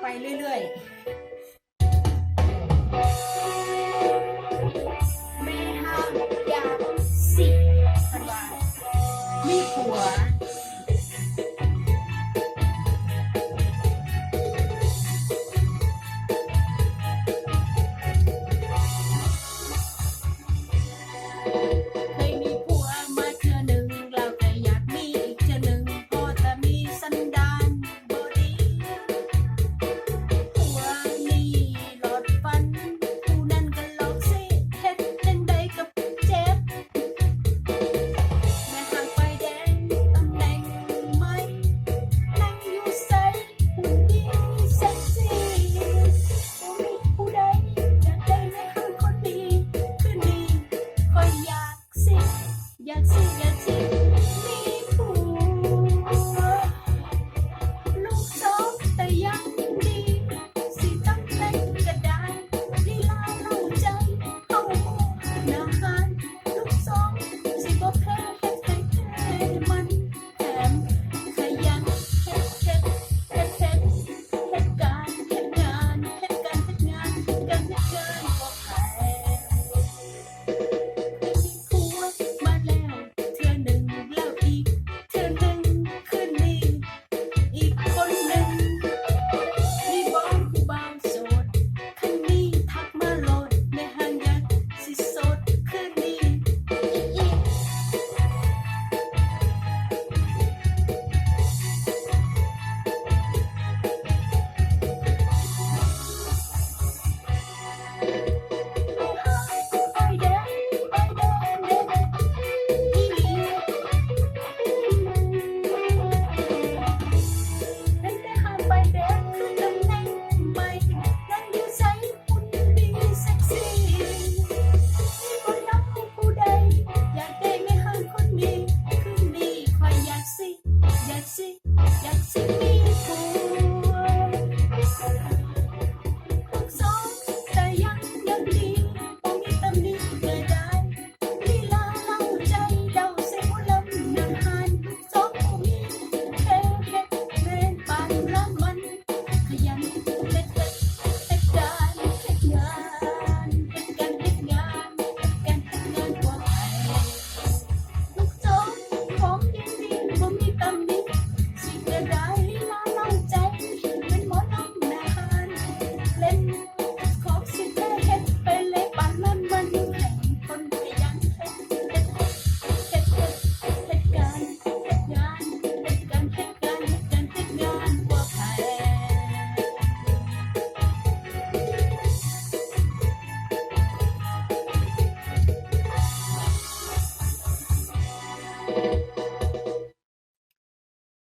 ไปเรื่อยๆ ไม่ห้ามยาสิมันว่ามีผัว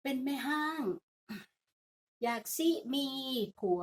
เป็นแม่ห้าง อยากซิมีผัว